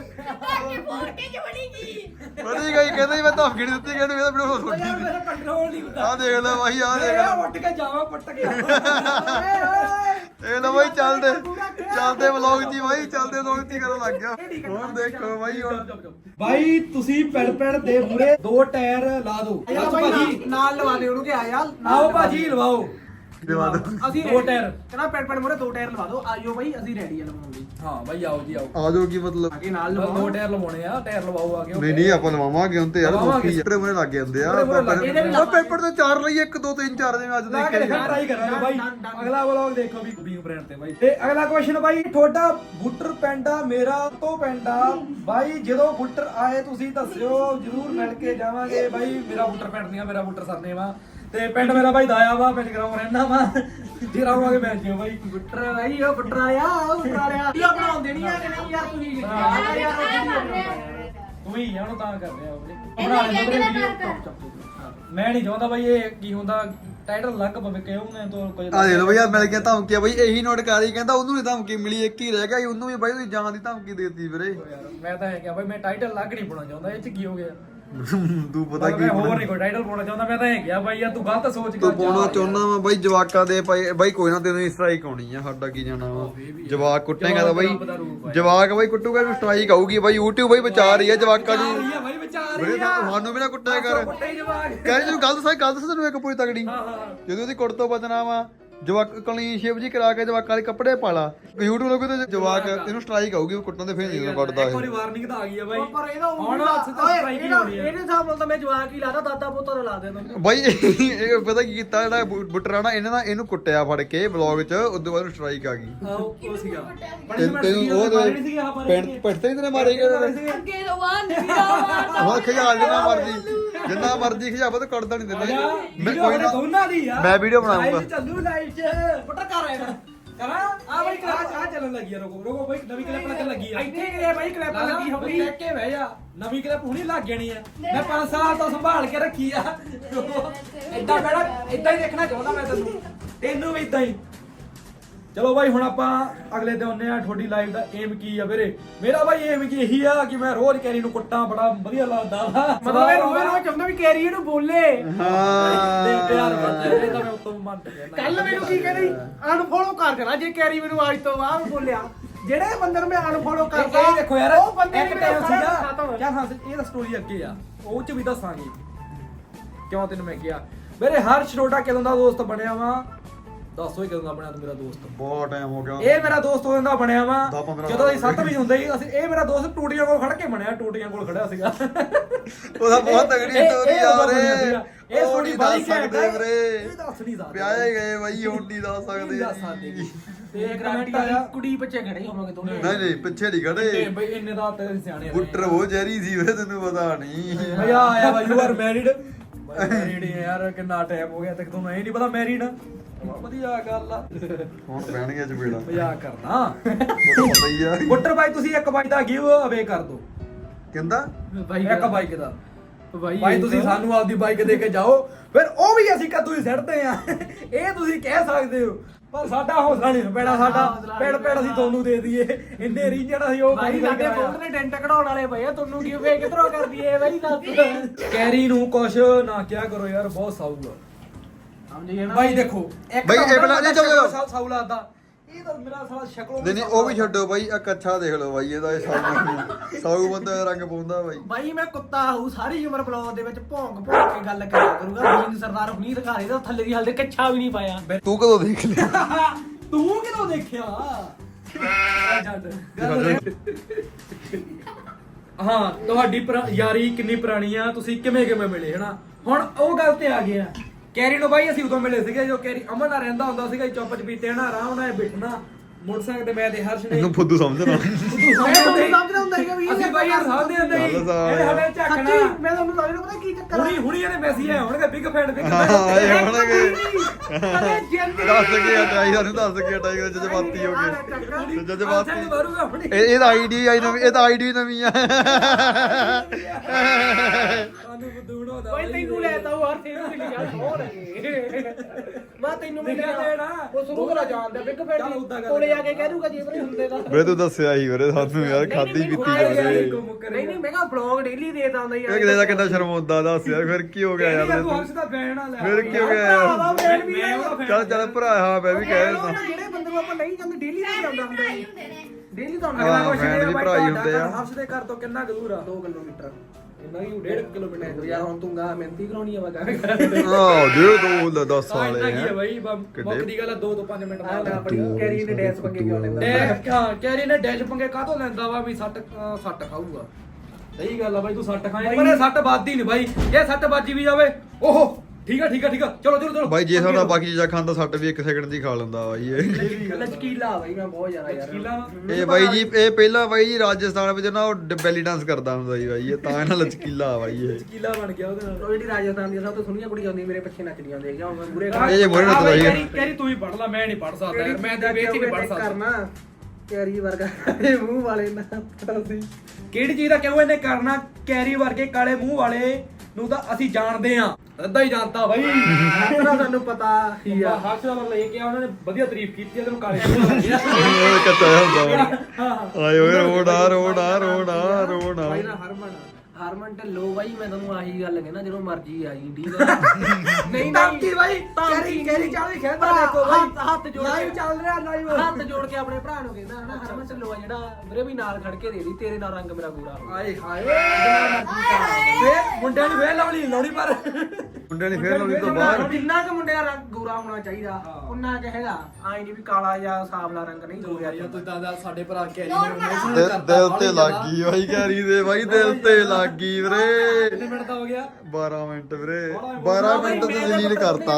Speaker 4: ਕਿ ਫੋੜ ਕੇ ਚ ਬਣੀ ਗਈ।
Speaker 1: ਬੜੀ ਗਈ ਕਹਿੰਦੇ ਮੈਂ ਧਮਕੀ ਨਹੀਂ ਦਿੱਤੀ ਕਹਿੰਦੇ ਇਹਦਾ ਵੀਡੀਓ ਸੁਣੀ
Speaker 3: ਯਾਰ ਮੇਰਾ ਕੰਟਰੋਲ ਨਹੀਂ ਹੁੰਦਾ।
Speaker 1: ਆ ਦੇਖ ਲੈ ਬਾਈ ਆ ਦੇਖ ਲੈ।
Speaker 3: ਉੱਠ ਕੇ ਜਾਵਾਂ ਪੱਟ ਕੇ
Speaker 1: ਇਹ ਲੋ ਬਾਈ ਚੱਲਦੇ। ਚੱਲਦੇ ਵਲੌਗ ਜੀ ਬਾਈ ਚੱਲਦੇ ਵਲੌਗ ਜੀ ਕਰਨ ਲੱਗ ਗਿਆ। ਹੁਣ ਦੇਖੋ ਬਾਈ ਹੁਣ
Speaker 3: ਬਾਈ ਤੁਸੀਂ ਪੈੜ ਪੈੜ ਦੇ ਮੂਰੇ ਦੋ ਟਾਇਰ ਲਾ ਦਿਓ। ਭਾਜੀ
Speaker 2: ਨਾਲ- ਨਾਲ ਲਵਾ ਦੇ ਉਹਨੂੰ ਕਿ ਆ ਯਾਰ
Speaker 3: ਆਓ ਭਾਜੀ ਲਵਾਓ।
Speaker 1: ਦਵਾ ਦੋ
Speaker 2: ਅਸੀਂ
Speaker 3: ਦੋ ਟਾਇਰ।
Speaker 2: ਕਹਿੰਦਾ ਪੈਟ ਪੈਟ ਮੋਰੇ ਦੋ ਟਾਇਰ ਲਵਾ ਦਿਓ। ਆਇਓ ਬਾਈ ਅਸੀਂ ਰੈਡੀ ਆ ਲਵਾਉਣ ਲਈ
Speaker 3: ਹਾਂ ਬਾਈ ਆਓ ਜੀ ਆਓ।
Speaker 1: ਆ ਜਾਓ ਕੀ ਮਤਲਬ?
Speaker 2: ਅੱਗੇ ਨਾਲ
Speaker 3: ਦੋ
Speaker 2: ਲਵਾਓ।
Speaker 3: ਟਾਇਰ ਲਵਾਉਣੇ ਆ ਟਾਇਰ ਲਵਾਓ ਆ ਕੇ
Speaker 1: ਨਹੀਂ ਨਹੀਂ ਆਪਾਂ ਲਵਾਵਾਂਗੇ ਹੁਣ ਤੇ ਯਾਰ
Speaker 3: ਲਵਾਵਾਂਗੇ।
Speaker 1: ਦੋਸਤੀ ਪੇਪਰ ਮੂਰੇ ਲੱਗ ਜਾਂਦੇ ਆ
Speaker 3: ਪੇਪਰ ਮੂਹਰੇ ਲੱਗ
Speaker 2: ਜਾਂਦੇ ਆ।
Speaker 1: ਉਹ ਪੇਪਰ ਤੇ ਚਾਰ ਲਈ 1 2 3 4 ਜਿਵੇਂ ਅੱਜ
Speaker 3: ਲਾ ਕੇ
Speaker 1: ਦੇਖਿਆ।
Speaker 3: ਟਰਾਈ ਕਰਾਂਗੇ ਬਾਈ।
Speaker 2: Done, done.
Speaker 3: ਅਗਲਾ ਵਲੌਗ ਦੇਖੋ ਵੀ ਬੀਂਗ ਬ੍ਰਾਂਡ ਤੇ ਬਾਈ। ਤੇ ਅਗਲਾ ਕੁਐਸਚਨ ਬਾਈ ਤੁਹਾਡਾ ਬੁੱਟਰ ਪੈਂਡਾ ਮੇਰਾ ਤੋਂ ਪੈਂਡਾ ਬਾਈ ਜਦੋਂ ਬੁੱਟਰ ਆਏ ਤੁਸੀਂ ਦੱਸਿਓ ਜਰੂਰ ਮਿਲ ਕੇ ਜਾਵਾਂਗੇ। ਬਾਈ ਮੇਰਾ ਬੁੱਟਰ ਪੈਂਡ ਨਹੀਂ ਆ ਮੇਰਾ ਬੁੱਟਰ ਸਰਨੇ ਵਾ ਤੇ ਪਿੰਡ ਮੇਰਾ ਬਾਈ ਦਾਇਆ ਵਾ ਪਿੰਡ ਗਰਾਉਂ ਰਹਿਣਾ ਵਾ। ਜੇ ਰਾਵਾਂਗੇ ਮੈਚ ਜਿਓ ਬਾਈ।
Speaker 2: ਗੁੱਟਰ ਬਾਈ ਉਹ ਆਇਆ ਉਹ ਗੁੱਟਰ ਆਇਆ ਇਹ ਬਣਾਉਣ ਦੇਣੀ ਆ ਕਿ ਨਹੀਂ ਯਾਰ ਤੁਸੀਂ
Speaker 3: ਹਾਂ।
Speaker 2: ਯਾਰ
Speaker 3: ਤੂੰ ਹੀ ਆ ਉਹਨੂੰ ਤਾਂ ਆ ਉਹਦੇ
Speaker 4: ਇਹਨੇ
Speaker 3: ਬਣਾ ਲੈ
Speaker 4: ਕਰ?
Speaker 3: ਮੈਂ ਨਹੀਂ ਚਾਹੁੰਦਾ ਬਾਈ ਇਹ ਕੀ ਹੁੰਦਾ ਟਾਈਟਲ ਲੱਗ ਪਵੇ ਕਿਉਂ ਮੈਂ ਤੋਂ ਕੁਝ
Speaker 1: ਆ ਦੇਖ ਲਓ ਬਈ ਆ ਮਿਲ ਗਿਆ ਧਮਕੀ ਬਈ ਇਹੀ ਨੋਟ ਕਰ ਰਹੀ ਕਹਿੰਦਾ ਉਹਨੂੰ ਵੀ ਧਮਕੀ ਮਿਲੀ ਇੱਕ ਹੀ ਰਹਿ ਗਿਆ ਸੀ, ਉਹਨੂੰ ਵੀ ਬਾਈ ਉਹਦੀ ਜਾਨ ਦੀ ਧਮਕੀ ਦੇਤੀ ਵੀਰੇ।
Speaker 3: ਯਾਰ ਮੈਂ ਤਾਂ ਇਹ ਕਿਹਾ ਬਾਈ ਮੈਂ ਟਾਈਟਲ ਲੱਗ ਨਹੀਂ ਪਾਉਣਾ ਚਾਹੁੰਦਾ ਇਹ ਚ ਕੀ ਹੋ ਗਿਆ?
Speaker 1: ਤੂੰ ਪਤਾ ਕੀ
Speaker 3: ਮੈਂ ਹੋਰ ਨਹੀਂ ਕੋਈ ਟਾਈਟਲ ਪਾਉਣਾ ਚਾਹੁੰਦਾ ਮੈਂ ਤਾਂ ਇਹ ਕਿਹਾ ਬਾਈ ਯਾਰ ਤੂੰ ਗਲਤ ਸੋਚ
Speaker 1: ਤੂੰ
Speaker 3: ਕੇ
Speaker 1: ਪਾਉਣਾ ਚਾਹੁੰਦਾ ਵਾ ਬਾਈ ਜਵਾਕਾਂ ਦੇ ਭਾਈ ਬਾਈ ਕੋਈ ਨਾ ਤੈਨੂੰ ਸਟ੍ਰਾਈਕ ਆਉਣੀ ਆ ਸਾਡਾ ਕੀ ਜਾਣਾ ਵਾ। ਜਵਾਕ ਕੁੱਟੇਗਾ ਤਾਂ ਬਾਈ
Speaker 3: ਜਵਾਕ ਆ।
Speaker 1: ਬਾਈ ਕੁੱਟੂਗਾ ਨੂੰ ਸਟ੍ਰਾਈਕ ਆਊਗੀ ਬਾਈ YouTube ਬਾਈ ਬਚਾ ਰਹੀ ਆ ਜਵਾਕਾਂ ਦੀ
Speaker 3: ਰਹੀ ਆ ਬਾਈ ਵਿਚਾਰ
Speaker 1: ਵੀਰੇ ਤੁਹਾਨੂੰ ਵੀ ਨਾ ਕੁੱਟਿਆ ਕਰ। ਕਹਿੰਦੇ ਜਦੋਂ ਗਲਤ ਸਹੀ ਗਲਤ ਤੈਨੂੰ ਇੱਕ ਪੂਰੀ ਤਗੜੀ ਜਦੋਂ ਉਹਦੀ ਕੁੱਟ ਤੋਂ ਬਚਣਾ ਵਾ ਜਵਾਕ ਕਲੀ ਸ਼ਿਵ ਜੀ ਕਰਾ ਕੇ ਜਵਾਕਾਂ ਦੇ ਕੱਪੜੇ ਪਾ ਲਾ YouTube ਲੋਗੇ ਤੇ ਜਵਾਕ ਇਹਨੂੰ ਸਟ੍ਰਾਈਕ ਆਊਗੀ ਉਹ ਕੁੱਟਣ ਦੇ ਫੇਰ ਨਹੀਂ ਕੱਟਦਾ
Speaker 3: ਇੱਕ ਵਾਰੀ
Speaker 1: ਇਹ
Speaker 3: ਵਾਰਨਿੰਗ ਤਾਂ ਆ ਗਈ ਆ ਬਾਈ।
Speaker 2: ਪਰ ਇਹਦਾ
Speaker 3: ਹੁਣ
Speaker 2: ਹੁਣ
Speaker 3: ਸਿੱਧਾ strike ਹੀ ਹੋਣੀ ਆ।
Speaker 2: ਇਹਦੇ ਹਿਸਾਬ ਨਾਲ ਤਾਂ ਮੈਂ ਜਵਾਕ ਹੀ ਲਾਦਾ ਦਾਦਾ ਪੋਤਾ ਦਾ ਲਾ ਦੇਣਾ
Speaker 1: ਬਾਈ ਇਹ ਪਤਾ ਕੀ ਕੀਤਾ ਜਿਹੜਾ ਬੁੱਟਰਾ ਨਾ ਇਹਨਾਂ ਦਾ ਇਹਨੂੰ ਕੁੱਟਿਆ ਫੜ ਕੇ ਵਲੌਗ 'ਚ ਉਦੋਂ ਬਾਅਦ ਸਟ੍ਰਾਈਕ ਆ ਗਈ।
Speaker 3: ਆਓ ਉਹ ਸੀਗਾ।
Speaker 1: ਤੇ
Speaker 3: ਸੀਗੀ,
Speaker 1: ਤੈਨੂੰ ਉਹ
Speaker 3: ਮਾਰੀ ਨਹੀਂ ਸੀਗੀ ਆਹ ਮਾਰੀ
Speaker 1: ਪਿੰਡ ਪਿੱਟਦੇ ਤੇਰੇ ਮਾਰੇ ਗਏ
Speaker 4: ਅੱਗੇ ਰਵਾਨ ਵੀਰਾ
Speaker 1: ਹੁਣ ਖਿਆਲ ਜਿੰਨਾ ਮਰਜ਼ੀ। ਜਿੰਨਾ ਮਰਜ਼ੀ ਖਿਆਵਾ ਤਾਂ ਕੱਢਦਾ ਨਹੀਂ ਦਿੰਦੇ। ਮੈਂ ਕੋਈ ਨਾ
Speaker 3: ਦੋਨਾਂ ਦੀ ਆ।
Speaker 1: ਮੈਂ ਵੀਡੀਓ।
Speaker 3: Live ਚੱਲੂ ਲਾਈਵ ਚ। ਪੁੱਟਰ ਕਰ ਆਇਆ ਕਰਾਂ। ਆ ਬਾਈ ਕਲਿੱਪ ਆ ਚੱਲਣ ਲੱਗੀ ਆ ਰੋਕੋ ਰੋਕੋ ਬਾਈ ਨਵੀਂ ਕਲਿੱਪ ਲੱਗਣ ਲੱਗੀ ਆ।
Speaker 2: ਇੱਥੇ ਕਿਹੜੇ ਬਾਈ ਕਲਿੱਪ ਲੱਗੀ ਹੋਣੀ
Speaker 3: ਲੈ ਕੇ ਬਹਿ ਜਾ। ਨਵੀਂ ਕਲਿੱਪ ਹੁਣੀ ਲੱਗ ਜਾਣੀ ਆ। ਮੈਂ 5 ਸਾਲ ਤੋਂ ਸੰਭਾਲ ਕੇ ਰੱਖੀ ਆ। ਇਦਾਂ ਬੜਾ ਇਦਾਂ ਹੀ ਦੇਖਣਾ ਚਾਹੁੰਦਾ ਮੈਂ ਤੈਨੂੰ। ਤੈਨੂੰ ਵੀ ਇਦਾਂ ਹੀ। ਚਲੋ ਬਾਈ ਹੁਣ ਆਪਾਂ ਅਗਲੇ ਤੇ ਆਉਂਦੇ ਆ ਤੁਹਾਡੀ ਲਾਈਵ ਦਾ ਏਮ ਕੀ ਆ ਵੀਰੇ? ਮੇਰਾ ਬਾਈ ਏਮ ਕੀ ਇਹੀ ਆ ਕਿ ਮੈਂ ਰੋਜ਼ ਕੈਰੀ ਨੂੰ ਕੁੱਟਾਂ ਬੜਾ ਵਧੀਆ ਲੱਗਦਾ ਵਾ।
Speaker 2: ਮਤਲਬ ਇਹ ਰੋਜ਼ ਰੋਜ਼ ਚਾਹੁੰਦਾ ਵੀ ਕੈਰੀ ਇਹਨੂੰ ਬੋਲੇ।
Speaker 3: ਦੇ ਪਿਆਰ
Speaker 1: ਹਾਂ
Speaker 3: ਕਰਦਾ ਇਹ ਤਾਂ ਮੈਂ ਉੱਤੋਂ ਮੰਨ ਗਿਆ
Speaker 2: ਕੱਲ ਮੈਨੂੰ ਕੀ ਕਹਿੰਦੀ? ਅਨਫੋਲੋ ਕਰ ਦੇਣਾ ਜੇ ਕੈਰੀ ਮੈਨੂੰ ਅੱਜ ਤੋਂ ਬਾਅਦ ਬੋਲਿਆ। ਜਿਹੜੇ ਬੰਦੇ ਨੂੰ ਮੈਂ ਅਨਫੋਲੋ ਕਰਦਾ
Speaker 3: ਇਹ ਦੇਖੋ ਯਾਰ
Speaker 2: ਉਹ ਬੰਦੇ
Speaker 3: ਇੱਕ
Speaker 2: ਨੇ
Speaker 3: ਟਾਈਮ ਸੀਗਾ ਕਿਆ ਹਾਂ ਇਹ ਤਾਂ ਸਟੋਰੀ ਅੱਗੇ ਆ। ਉਹ ਚ ਵੀ ਦੱਸਾਂਗੇ। ਕਿਉਂ ਤੈਨੂੰ ਮੈਂ ਕਿਹਾ? ਮੇਰੇ ਹਰ ਛੋਟਾ ਕਦੋਂ ਦਾ ਦੋਸਤ ਬਣਿਆ ਵਾ? ਦੱਸੋ ਹੀ ਕਦੋਂ ਦਾ ਬਣਿਆ ਤੂੰ ਮੇਰਾ ਦੋਸਤ?
Speaker 1: ਬਹੁਤ ਟਾਈਮ ਹੋ ਗਿਆ।
Speaker 3: ਇਹ ਮੇਰਾ ਦੋਸਤ ਉਦੋਂ ਦਾ ਬਣਿਆ ਵਾ?
Speaker 1: ਦਸ ਪੰਦਰਾਂ
Speaker 3: ਜਦੋਂ ਅਸੀਂ
Speaker 1: ਸਾਲ
Speaker 3: ਸੱਤਵੀਂ ਹੁੰਦੇ ਸੀ ਅਸੀਂ ਇਹ ਮੇਰਾ ਦੋਸਤ ਟੂਟੀਆਂ ਕੋਲ ਖੜ ਕੇ ਬਣਿਆ ਟੂਟੀਆਂ ਕੋਲ ਖੜਿਆ ਸੀਗਾ।
Speaker 1: ਉਹਦਾ ਬਹੁਤ ਤਗੜੀ
Speaker 3: ਇਹ- ਇਹ-
Speaker 1: ਸਟੋਰੀ
Speaker 3: ਇਹ
Speaker 1: ਆ
Speaker 3: ਉਦੋਂ
Speaker 1: ਵੀਰੇ।
Speaker 3: ਬਣਿਆ ਸੀਗਾ। ਇਹ
Speaker 1: ਉਹ
Speaker 3: ਸਟੋਰੀ
Speaker 1: ਨਹੀਂ
Speaker 3: ਬੜੀ
Speaker 1: ਦੱਸ
Speaker 3: ਘੈਂਟ
Speaker 1: ਸਕਦੇ
Speaker 3: ਆ।
Speaker 1: ਵੀਰੇ।
Speaker 3: ਇਹ ਦੱਸ ਨਹੀਂ ਸਕਦੇ।
Speaker 1: ਵਿਆਹੇ ਗਏ ਬਾਈ ਹੁਣ ਨਹੀਂ ਦੱਸ ਸਕਦੇ
Speaker 3: ਦੱਸ ਸਕਦੇ
Speaker 1: ਜੀ।
Speaker 3: ਤੇ ਇੱਕ
Speaker 2: ਗਰੰਟੀ
Speaker 3: ਕਮੈਂਟ ਆਇਆ
Speaker 2: ਕੁੜੀ ਬੱਚੇ ਖੜੇ ਹੋਣਗੇ ਦੋਨੇ
Speaker 1: ਨਹੀਂ ਨਹੀਂ ਪਿੱਛੇ ਨਹੀਂ
Speaker 3: ਤੇ
Speaker 1: ਖੜੇ
Speaker 3: ਬਈ ਇੰਨੇ ਦਾ ਤੇ ਸਿਆਣੇ
Speaker 1: ਬੁੱਟਰ ਉਹ ਜੈਰੀ ਸੀ ਵੀਰੇ ਤੈਨੂੰ ਪਤਾ ਨਹੀਂ।
Speaker 3: ਮਜ਼ਾ ਆਇਆ ਬਾਈ ਯੂ ਆਰ ਮੈਰਿਡ ਮੈਰਿਡ ਯਾਰ ਕਿੰਨਾ ਟਾਈਮ ਹੋ ਗਿਆ ਤੱਕ ਤੁਹਾਨੂੰ ਇਹ ਨਹੀਂ ਪਤਾ ਮੈਰਿਡ ਵਧੀਆ ਗੱਲ ਆ।
Speaker 1: ਹੁਣ ਪੈਣਗੇ ਚਪੇੜਾ
Speaker 3: ਮਜ਼ਾਕ ਕਰਨਾ।
Speaker 1: ਪਤਾ ਹੀ ਆ
Speaker 3: ਬੁੱਟਰ ਬਾਈ ਤੁਸੀਂ ਇੱਕ ਬਾਈ ਦਾ ਗਿਵ ਅਵੇ ਕਰ ਦਿਓ
Speaker 1: ਕਹਿੰਦਾ
Speaker 2: ਬਾਈ
Speaker 3: ਇੱਕ ਬਾਈਕ ਦਾ।
Speaker 2: ਬਾਈ
Speaker 3: ਬਾਈ ਤੁਸੀਂ ਸਾਨੂੰ ਆਪਦੀ ਬਾਈਕ ਦੇ ਕੇ ਜਾਓ। ਫਿਰ ਉਹ ਵੀ ਅਸੀਂ ਕਦੋਂ ਹੀ ਸੜਦੇ ਆ। ਇਹ ਤੁਸੀਂ ਕਹਿ ਸਕਦੇ ਹੋ। ਪਰ ਸਾਡਾ ਹੌਸਲਾ ਨਹੀਂ ਪੈਣਾ ਸਾਡਾ ਪੈੜ ਪੈੜ ਅਸੀਂ ਤੁਹਾਨੂੰ ਦੇ ਦਈਏ। ਇੰਨੇ ਰੀਜਨ ਅਸੀਂ ਉਹ
Speaker 2: ਬਾਈ ਸਾਡੇ ਬੋਲਟ ਦੇ ਡੈਂਟ ਕਢਾਉਣ ਵਾਲੇ ਪਏ ਆ ਤੁਹਾਨੂੰ ਕੀ ਵੇ ਕਿਧਰੋਂ ਕਰ ਦਈਏ ਬਾਈ ਦੱਸ।
Speaker 3: ਕੈਰੀ ਨੂੰ ਕੁਛ ਨਾ ਕਿਹਾ ਕਰੋ ਯਾਰ ਬਹੁਤ ਸਾਊ ਆ।
Speaker 2: ਸਮਝ ਗਏ ਨਾ?
Speaker 3: ਬਾਈ ਦੇਖੋ ਇੱਕ
Speaker 1: ਬਾਈ, ਇਹ ਚਲੋ,
Speaker 3: ਸਾਊ- ਸਾਊ ਲੱਗਦਾ। ਇਹ ਤਾਂ ਮੇਰਾ ਸਾਲਾ ਸ਼ਕਲੋਂ
Speaker 1: ਨਹੀਂ ਨਹੀਂ ਉਹ ਵੀ ਛੱਡੋ ਬਾਈ ਆ ਕੱਛਾ ਦੇਖ ਲਓ ਬਾਈ ਇਹਦਾ ਇਹ ਸਾਊ ਸਾਊ ਬੰਦਾ ਰੰਗ ਪਾਉਂਦਾ ਬਾਈ।
Speaker 2: ਬਾਈ ਮੈਂ ਕੁੱਤਾ ਹੂੰ ਸਾਰੀ ਉਮਰ ਬਲੌਗ ਦੇ ਵਿੱਚ ਭੌਂਕ ਭੌਂਕ ਕੇ ਗੱਲ ਕਰਿਆ ਕਰੂੰਗਾ। ਜੀਨ ਸਰਦਾਰ ਹੁਣੀ ਦਿਖਾ ਰਹੇ ਤਾਂ ਥੱਲੇ ਦੀ ਹਾਲੇ ਕੱਛਾ ਵੀ ਨਹੀਂ ਪਾਇਆ।
Speaker 1: ਤੂੰ ਕਦੋਂ ਦੇਖ ਲਿਆ?
Speaker 3: ਤੂੰ ਕਿਦੋਂ ਦੇਖਿਆ? ਆ ਛੱਡ। ਗੱਲ ਹਾਂ ਤੁਹਾਡੀ ਪੁਰਾ- ਯਾਰੀ ਕਿੰਨੀ ਪੁਰਾਣੀ ਆ ਤੁਸੀਂ ਕਿਵੇਂ ਕਿਵੇਂ ਮਿਲੇ ਹਨਾ? ਹੁਣ ਉਹ ਗੱਲ ਤੇ ਆ ਗਿਆ ਕੈਰੀ ਨੂੰ ਬਾਈ ਅਸੀਂ ਉਦੋਂ ਮਿਲੇ ਸੀਗੇ ਜੋ ਕੈਰੀ ਅਮਨ ਨਾਲ ਰਹਿੰਦਾ ਹੁੰਦਾ ਸੀਗਾ ਚੁੱਪ ਚਪੀਤੇ ਹਨਾ ਆਰਾਮ ਨਾਲ ਬਿਠਣਾ। ਮੋਟਰਸਾਈਕਲ ਤੇ ਮੈਂ ਤੇ ਹਰਸ਼ ਨੇ
Speaker 1: ਇਹਨੂੰ ਫੁੱਦੂ ਸਮਝਣਾ
Speaker 2: ਮੈਂ ਤੁਹਾਨੂੰ ਸਮਝਦਾ ਹੁੰਦਾ ਸੀਗਾ ਵੀ
Speaker 3: ਅਸੀਂ ਬਾਈ ਯਾਰ ਸਾਹਦੇ ਹੁੰਦੇ ਸੀ।
Speaker 1: ਗੱਲ ਤਾਂ
Speaker 3: ਇਹ ਸਾਡੇ ਝੱਕਣਾ
Speaker 2: ਸੱਚੀ ਮੈਂ ਤੁਹਾਨੂੰ ਸਮਝਦਾ ਪਤਾ ਕੀ ਚੱਕਰ ਆ?
Speaker 3: ਹੁਣੀ ਹੁਣੀ ਇਹਦੇ ਮੈਸੇਜ ਆਏ ਹੋਣਗੇ ਬਿਗ ਫੈਨ ਬਿਗ
Speaker 1: ਹਾਂ ਇਹ ਹੋਣਗੇ।
Speaker 2: ਕਦੇ ਜ਼ਿੰਦਗੀ
Speaker 1: ਦੱਸ ਕੇ ਹਟਾਈ ਸਾਨੂੰ ਦੱਸ ਕੇ ਹਟਾਈ ਜਜ਼ਬਾਤੀ ਹੋ ਗਏ। ਜਜ਼ਬਾਤੀ।
Speaker 3: ਮਾਰੂਗਾ ਹੁਣੀ
Speaker 1: ਇਹ ਇਹਦਾ ਆਈਡੀ ਆਈ ਨਵੀਂ ਇਹ ਤਾਂ ਆਈਡੀ ਨਵੀਂ ਆ।
Speaker 3: ਸਾਨੂੰ ਬਦੂੜ ਹੋਦਾ
Speaker 2: ਓਏ ਤੈਨੂੰ ਲੈ ਤਾ ਉਹ ਹਰ ਤੈਨੂੰ ਮਿਲ ਗਿਆ ਹੋਰ ਮੈਂ ਤੈਨੂੰ
Speaker 3: ਨਿਕਲਿਆ
Speaker 2: ਗਿਆ
Speaker 3: ਦੇਣਾ।
Speaker 2: ਉਹ ਸ਼ੁਰੂ ਕਰਾ ਜਾਣਦਾ ਬਿੱਗ
Speaker 3: ਚੱਲ
Speaker 2: ਫੈਟ
Speaker 3: ਉੱਦਾਂ ਗੱਲ
Speaker 2: ਕੋਲੇ ਆ ਕੇ ਕਹਿ ਦੂਗਾ ਜੇ ਬਰੇ ਹੁੰਦੇ ਦਾ
Speaker 1: ਵੇ ਤੂੰ ਦੱਸਿਆ ਹੀ ਵੀਰੇ ਸਾਨੂੰ ਯਾਰ ਖਾਦੀ ਪੀਤੀ ਜਾਂਦੇ
Speaker 2: ਨਹੀਂ ਨਹੀਂ ਮੈਂ ਕਿਹਾ ਬਲੌਗ ਡੇਲੀ ਦੇ ਦਾਂਦਾ
Speaker 1: ਇਹ ਕਿਤੇ ਦਾ ਕਿੰਨਾ ਸ਼ਰਮਾਉਂਦਾ ਦੱਸ ਯਾਰ ਫਿਰ ਕੀ ਹੋ ਗਿਆ ਯਾਰ?
Speaker 3: ਤੂੰ
Speaker 1: ਤੂੰ
Speaker 3: ਹਰਸ਼ ਦਾ ਲੈ
Speaker 1: ਫਿਰ ਕੀ ਹੋ ਗਿਆ ਯਾਰ?
Speaker 2: ਵੀ
Speaker 3: ਮੈਂ ਉਹਦਾ
Speaker 1: ਚੱਲ ਚੱਲ ਭਰਾ ਹਾਂ ਮੈਂ ਵੀ ਕਹਿ ਦਿੰਦਾ
Speaker 2: ਜਿਹੜੇ ਬੰਦੇ ਨੂੰ ਆਪਾਂ ਨਹੀਂ ਜਾਂਦੇ ਡੇਲੀ ਦਾ ਜਾਂਦਾ ਹੁੰਦਾ
Speaker 4: ਹੁੰਦੇ ਨੇ।
Speaker 2: ਡੇਲੀ ਦਾ
Speaker 1: ਹਾਂ, fan ਵੀ ਭਰਾ ਹੀ ਹੁੰਦੇ ਆ।
Speaker 3: ਹਰਸ਼ ਦੇ ਘਰ ਤੋਂ ਕਿੰਨਾ ਕੁ ਦੂਰ ਆ?
Speaker 2: 2 ਕਿਲੋਮੀਟਰ।
Speaker 3: ਇੰਨਾ ਹੀ 1.5 ਕਿਲੋਮੀਟਰ
Speaker 2: ਯਾਰ ਹੁਣ ਤੂੰ ਗਾ ਮਿਹਨਤੀ ਕਰਾਉਣੀ ਆ ਵਾ ਗਾ
Speaker 1: ਆਹ ਦੇ ਦੋ ਲੈ 10
Speaker 3: ਹਾਂ ਇੰਨਾ
Speaker 1: ਵਾਲੇ
Speaker 3: ਕੀ ਹੈ
Speaker 1: ਹੈ।
Speaker 3: ਬਾਈ ਬ-
Speaker 1: ਕਿੱਡੇ?
Speaker 3: ਮੁੱਕ ਦੀ ਗੱਲ ਆ 2 ਤੋਂ 5 ਮਿੰਟ
Speaker 2: ਆ ਨਾ
Speaker 3: ਬਾਅਦ
Speaker 2: ਬੜੀ ਕੈਰੀ ਨੇ ਡੈਸ ਪੰਗੇ ਕਿਉਂ ਲੈਂਦਾ?
Speaker 3: ਡੈਸ਼ ਹਾਂ ਕੈਰੀ ਨੇ ਡੈਸ਼ ਪੰਗੇ ਕਾਹਤੋਂ ਲੈਂਦਾ ਵਾ ਵੀ ਸੱਟ ਸੱਟ ਖਾਊਗਾ। ਸਹੀ ਗੱਲ ਆ ਬਾਈ ਤੂੰ ਸੱਟ ਖਾਏ ਪਰ ਇਹ ਸੱਟ ਵੱਜਦੀ ਨਹੀਂ ਬਾਈ। ਇਹ ਸੱਟ ਵੱਜੀ ਵੀ ਜਾਵੇ ਓਹੋ। ਠੀਕ ਆ ਠੀਕ ਆ ਠੀਕ ਆ। ਚਲੋ ਚਲੋ ਚਲੋ।
Speaker 1: ਬਾਈ ਜੇ ਸਾਡਾ ਬਾਕੀ ਚੀਜ਼ਾਂ ਖਾਂਦਾ ਸੱਟ ਵੀ 1 ਸੈਕਿੰਡ ਦੀ ਖਾ ਲੈਂਦਾ ਬਾਈ ਇਹ।
Speaker 2: ਲਚਕੀਲਾ ਬਾਈ ਮੈਂ ਬਹੁਤ ਜ਼ਿਆਦਾ ਯਾਰ।
Speaker 3: ਕੀਲਾ ਵਾ।
Speaker 1: ਇਹ ਬਾਈ ਜੀ ਇਹ ਪਹਿਲਾਂ ਬਾਈ ਜੀ ਰਾਜਸਥਾਨ ਵਿੱਚ ਨਾ ਉਹ ਬੈਲੀ ਡਾਂਸ ਕਰਦਾ ਹੁੰਦਾ ਸੀ ਬਾਈ ਇਹ ਤਾਂ ਇਹਨਾਂ ਲਚਕੀਲਾ ਬਾਈ ਇਹ।
Speaker 3: ਕੀਲਾ ਬਣ ਗਿਆ ਉਹਦੇ ਨਾਲ।
Speaker 2: ਉਹ ਜਿਹੜੀ ਰਾਜਸਥਾਨ ਦੀ ਸਭ ਤੋਂ ਸੋਹਣੀਆਂ ਕੁੜੀਆਂ ਹੁੰਦੀਆਂ ਮੇਰੇ ਪਿੱਛੇ ਨੱਚਦੀਆਂ ਦੇਖਿਆ ਹੁਣ ਮੂਰੇ
Speaker 1: ਇਹ ਜੇ ਮੂਹਰੇ ਨੱਚਦਾ ਹੀ ਹੈ।
Speaker 3: ਕੈਰੀ ਕੈਰੀ ਤੂੰ ਹੀ ਪੜ ਲੈ ਮੈਂ ਨਹੀਂ ਪੜ ਸਕਦਾ ਯਾਰ ਮੈਂ ਤੇ ਵੇਚ ਹੀ ਨਹੀਂ ਪੜ ਸਕਦਾ
Speaker 2: ਕਰਨਾ ਕੈਰੀ ਵਰਗਾ ਇਹ ਮੂੰਹ ਵਾਲੇ ਨਾ ਅਸੀਂ।
Speaker 3: ਕਿਹੜੀ ਚੀਜ਼ ਦਾ ਕਿਉਂ ਇਹਨੇ ਕਰਨਾ? ਕੈਰੀ ਵਰਗੇ ਕਾਲੇ ਮੂੰਹ ਵਾਲੇ ਨੂੰ ਤਾਂ ਅਸੀਂ ਜਾਣਦੇ ਆ ਅੱਧਾ ਹੀ ਜਾਣਦਾ ਬਾਈ।
Speaker 2: ਆਪਣਾ ਸਾਨੂੰ ਪਤਾ ਹੀ ਆ।
Speaker 3: ਹਰਸ਼ ਦਾ ਲੈ ਕੇ ਉਹਨਾਂ ਨੇ ਵਧੀਆ ਤਾਰੀਫ ਕੀਤੀ ਹੈ ਤੈਨੂੰ ਕਾਲੇ
Speaker 1: ਕੱਚਾ ਹੁੰਦਾ ਆਏ ਓਏ ਰੋੜਾ ਰੋੜਾ ਰੋੜਾ ਰੋੜਾ
Speaker 2: ਬਾਈ ਨਾ ਹਰਮਨ ਹਰਮਨ ਢਿੱਲੋਂ ਬਾਈ ਮੈਂ ਤੁਹਾਨੂੰ ਆਹੀ ਗੱਲ ਕਹਿਣਾ ਜਦੋਂ ਮਰਜ਼ੀ ਆ ਜੀ ਠੀਕ ਆ। ਨਹੀਂ
Speaker 3: ਧਮਕੀ ਬਾਈ, ਕੈਰੀ- ਕੈਰੀ ਚਾਲੀ ਖੇਡਦਾ ਦੇਖੋ ਬਾਈ।
Speaker 2: ਹੱਥ ਹੱਥ ਜੋੜ ਕੇ
Speaker 3: ਚੱਲ ਰਿਹਾ, live।
Speaker 2: ਹੱਥ ਜੋੜ ਕੇ ਆਪਣੇ ਭਰਾ ਨੂੰ ਕਹਿੰਦਾ ਹਨਾ ਹਰਮਨ ਢਿੱਲੋਂ ਆ ਜਿਹੜਾ ਮੇਰੇ ਵੀ ਨਾਲ ਖੜ ਕੇ ਦੇ ਦੀ ਤੇਰੇ ਨਾਲ ਰੰਗ ਮੇਰਾ ਗੂੜਾ ਹੋ
Speaker 3: ਆਏ ਹਾਏ। ਫੇਰ ਮੁੰਡਿਆਂ ਨੂੰ ਫੇਰ ਲਾਉਣੀ ਲਾਉਣੀ ਪਰ।
Speaker 1: ਮੁੰਡਿਆਂ ਨੇ ਫੇਰ ਲਾਉਣੀ ਤੋਂ ਬਾਅਦ।
Speaker 2: ਜਿੰਨਾ ਕੁ ਮੁੰਡੇ ਦਾ ਰੰਗ ਗੋਰਾ ਹੋਣਾ ਚਾਹੀਦਾ ਉਹਨਾਂ ਕੁ ਹੈਗਾ। ਆਈ ਨਹੀਂ ਵੀ ਕਾਲਾ ਜਾਂ ਸਾਵਲਾ ਰੰਗ ਨਹੀਂ ਗੋਰਿਆ
Speaker 3: ਯਾਰ ਤੂੰ ਦਾਦਾ ਸਾਡੇ ਭਰਾ ਕੈਰੀ
Speaker 4: Normal
Speaker 1: ਦਿਲ ਦਿਲ ਤੇ ਲੱਗ ਗਈ ਬਾਈ ਕੈਰੀ ਦੇ ਬਾਈ ਦਿਲ ਤੇ ਲੱਗ ਗਈ ਵੀਰੇ।
Speaker 3: ਕਿੰਨੇ ਮਿੰਟ ਦਾ ਹੋ ਗਿਆ?
Speaker 1: 12 ਮਿੰਟ ਵੀਰੇ। 12 ਮਿੰਟ ਤੇ ਜਲੀਲ ਕਰਤਾ।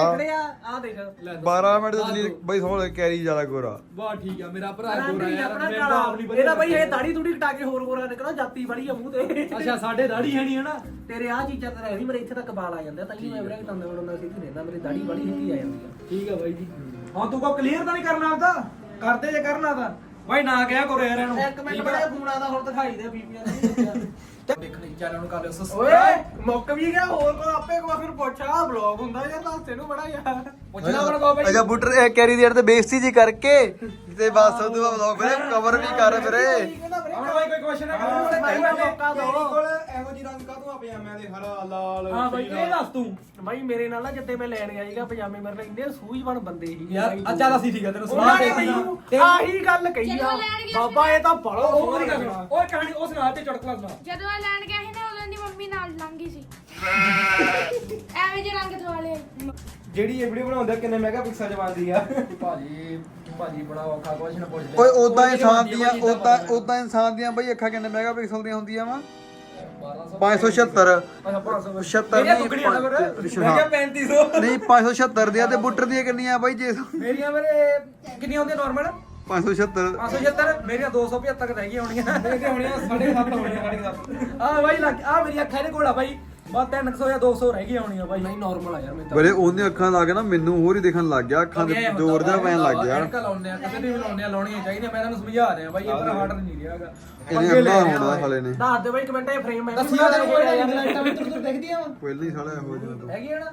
Speaker 2: ਆ ਦੇਖ।
Speaker 1: 12 ਮਿੰਟ ਤੇ ਜਲੀਲ ਬਾਈ ਸੋਹਣੇ ਕੈਰੀ ਜ਼ਿਆਦਾ ਗੋਰਾ।
Speaker 3: ਵਾਹ ਠੀਕ ਆ। ਮੇਰਾ ਭਰਾ ਗੋਰਾ ਯਾਰ
Speaker 2: ਆਪਣਾ
Speaker 3: ਮੈਂ
Speaker 2: ਕਾਲਾ
Speaker 3: ਤਾਂ ਆਪਣੀ
Speaker 2: ਇਹਦਾ ਬਈ ਇਹ ਦਾੜੀ ਦੂੜੀ ਕਟਾ ਕੇ ਹੋਰ ਗੋਰਾ ਨਿਕਲਣਾ ਜਾਤੀ ਬੜੀ ਆ ਮੂੰਹ ਤੇ।
Speaker 3: ਅੱਛਾ ਸਾਡੇ ਦਾੜੀ ਹੈ ਨਹੀਂ ਹਨਾ?
Speaker 2: ਤੇਰੇ ਆ ਚੀਜ਼ਾਂ ਤਾਂ ਰਹਿ ਨਹੀਂ ਮੇਰੇ ਇੱਥੇ ਤੱਕ ਬਾਲ ਆ ਜਾਂਦੇ ਤਾਂ ਹੀ ਮੈਂ ਵੀਰੇ ਤੰਦੇ ਵੜਨਾ ਸਿੱਧੀ ਰਹਿੰਦਾ ਮੇਰੀ ਦਾੜੀ ਬੜੀ ਹਿੱਕੀ ਆ ਜਾਂਦੀ ਆ।
Speaker 3: ਠੀਕ ਆ ਬਾਈ ਜੀ। ਹਾਂ ਤੂੰ ਕੋ ਕਲੀਅਰ ਤਾਂ ਨਹੀਂ ਕਰਨਾ ਆਪਦਾ? ਕਰਦੇ ਜੇ ਕਰਨਾ ਤਾਂ। ਬਾਈ ਨਾ ਕਿਹਾ ਕਰੋ ਯਾਰ ਇਹਨੂੰ।
Speaker 2: ਇੱਕ ਮਿੰਟ ਬੜਾ ਫੋਨਾ ਦਾ ਹੁਣ ਦਿਖਾਈ ਦੇ ਬੀਬੀਆਂ ਨੇ।
Speaker 3: ਦੇਖਣੀ ਚੈਨਲ ਨੂੰ ਕਰ ਲਿਓ
Speaker 2: ਓਏ
Speaker 3: ਸਬਸਕ੍ਰਾਈਬ
Speaker 2: ਮੁੱਕ ਵੀ ਗਿਆ ਹੋਰ ਕੋ ਆਪੇ ਕੋ ਫਿਰ ਪੁੱਛਾ ਬਲੌਗ ਹੁੰਦਾ ਯਾਰ ਦੱਸ ਤੈਨੂੰ ਬੜਾ ਯਾਰ।
Speaker 3: ਪੁੱਛਣਾ ਬਣ ਕੋ ਬਾਈ
Speaker 1: ਅੱਛਾ ਬੁੱਟਰ ਇਹ ਕੈਰੀ ਦੀ ਅੜ ਤੇ ਬੇਇੱਜ਼ਤੀ ਜੀ ਕਰਕੇ ਤੇ ਬਸ ਉਹ ਤੋਂ ਬਾਅਦ ਵੀਰੇ ਕਵਰ ਵੀ ਕਰ ਵੀਰੇ।
Speaker 3: ਹੁਣ ਬਾਈ ਕੋਈ ਕੁਐਸਚਨ ਹੈ?
Speaker 2: ਬਾਈ ਦਾ ਮੌਕਾ ਦਿਓ
Speaker 5: ਇਹੋ ਜੀ ਰੰਗ ਕਾਹਤੋਂ ਆ ਪਜਾਮਿਆਂ ਦੇ ਹਰਾ ਲਾਲ
Speaker 3: ਹਾਂ ਬਾਈ ਇਹ ਦੱਸ ਤੂੰ।
Speaker 2: ਬਾਈ ਮੇਰੇ ਨਾਲ ਨਾ ਜਿੱਤੇ ਮੈਂ ਲੈਣ ਗਿਆ ਸੀਗਾ ਪਜਾਮੇ ਮੇਰੇ ਨਾਲ ਇੰਨੇ ਸੂਝਵਾਨ ਬੰਦੇ ਸੀ
Speaker 3: ਯਾਰ ਆ ਚੱਲ ਅਸੀਂ ਠੀਕ ਆ ਤੈਨੂੰ
Speaker 2: ਉਹਨਾਂ
Speaker 3: ਸਮਾਨ
Speaker 2: ਨੇ
Speaker 3: ਦੇ
Speaker 2: ਮੈਨੂੰ ਆਹੀ ਗੱਲ ਕਹੀ
Speaker 4: ਜਦੋਂ
Speaker 2: ਆ।
Speaker 4: ਲੈਣ ਗਿਆ
Speaker 2: ਬਾਬਾ ਇਹ ਤਾਂ ਬੜਾ
Speaker 3: ਉਹ। ਓਏ ਕਹਾਣੀ ਉਸ ਨਾਲ ਤੇ ਚੜਕਲਾ ਸੁਣਾ
Speaker 4: ਜਦੋਂ ਲੈਣ ਗਿਆ ਸੀ ਨਾ ਉਦੋਂ ਦੀ ਮੰਮੀ ਨਾਲ ਲੰਗੀ ਸੀ। ਐਵੇਂ ਜੇ ਰੰਗ ਥਵਾਲੇ
Speaker 5: ਜਿਹੜੀ ਇਹ ਵੀਡੀਓ ਬਣਾਉਂਦਾ ਕਿੰਨੇ ਮੈਗਾਪਿਕਸਲ ਚ ਬਣਦੀ ਆ?
Speaker 3: ਭਾਜੀ ਭਾਜੀ ਬੜਾ ਔਖਾ ਕੁਐਸਚਨ ਪੁੱਛਦੇ
Speaker 1: ਓਏ ਉਦਾਂ ਇਨਸਾਨ ਦੀਆਂ ਉਦਾਂ ਉਦਾਂ ਇਨਸਾਨ ਦੀਆਂ ਬਈ ਅੱਖਾਂ ਕਿੰਨੇ ਮੈਗਾਪਿਕਸਲ ਦੀਆਂ ਹੁੰਦੀਆਂ ਵਾ? 576
Speaker 3: ਅੱਛਾ 500
Speaker 1: 76
Speaker 3: ਮੇਰੀਆਂ
Speaker 1: ਨਹੀਂ,
Speaker 3: ਦੁੱਗਣੀਆਂ ਨਾ ਫਿਰ
Speaker 1: ਪੰਜ-
Speaker 3: ਮੈਂ ਕਿਹਾ 3500
Speaker 1: ਨਹੀਂ 576 ਦੀਆਂ ਤੇ ਬੁੱਟਰ ਦੀਆਂ ਕਿੰਨੀਆਂ ਬਾਈ ਜੇ
Speaker 3: ਮੇਰੀਆਂ ਮੇਰੇ ਕਿੰਨੀਆਂ ਹੁੰਦੀਆਂ ਨਾਰਮਲ
Speaker 1: 576
Speaker 3: 576 ਮੇਰੀਆਂ 275 ਤੱਕ ਰਹਿ ਗਈਆਂ ਹੋਣੀਆਂ।
Speaker 5: ਇਹਦੇ ਹੋਣੀਆਂ 7.5 ਹੋਣੀਆਂ 7.5
Speaker 3: ਆ ਬਾਈ ਲੱਗ ਆ ਮੇਰੀ ਅੱਖਾਂ ਇਹਦੇ ਕੋਲ ਆ ਬਾਈ। ਬਸ 300 ਜਾਂ 200 ਰਹਿ ਗਈਆਂ ਹੋਣੀਆਂ ਬਾਈ
Speaker 2: ਨਹੀਂ ਨਾਰਮਲ ਆ ਯਾਰ ਮੈਂ
Speaker 1: ਬਰੇ ਉਹਦੀਆਂ ਅੱਖਾਂ ਲਾ ਕੇ ਨਾ ਮੈਨੂੰ ਹੋਰ ਹੀ ਦੇਖਣ ਲੱਗ ਗਿਆ ਅੱਖਾਂ ਦੇ ਜ਼ੋਰ ਜਿਹਾ ਪੈਣ ਲੱਗ ਗਿਆ।
Speaker 3: ਐਨਕਾਂ ਲਾਉਂਦੇ ਆ ਕਿਸੇ ਦੀ ਵੀ ਲਾਉਂਦੇ ਆ ਲਾਉਣੀਆਂ ਚਾਹੀਦੀਆਂ ਮੈਂ ਤੁਹਾਨੂੰ ਸਮਝਾ ਰਿਹਾ ਬਾਈ ਇਹ ਪਰ ਹਾਰਡ ਨਹੀਂ ਰਿਹਾਗਾ
Speaker 1: ਇਹਨੇ ਅੱਧਾ ਹੋਣਾ ਸਾਲੇ ਨੇ
Speaker 2: ਦੱਸ ਦੇ ਬਾਈ ਕਮੈਂਟਾਂ 'ਚ ਫਰੇਮ ਮੈਂ
Speaker 3: ਦੱਸੀ ਉਹਦੇ ਕੋਲ ਇੰਗਲੈਂਡਾਂ ਵਿੱਚ ਤੁਰ ਦਿਖਦੀਆਂ ਵਾ
Speaker 1: ਪਹਿਲਾਂ ਹੀ ਸਾਲਾ ਇਹੋ ਜਿਹਾ ਤੋਂ
Speaker 3: ਹੈਗੀ ਆ ਨਾ?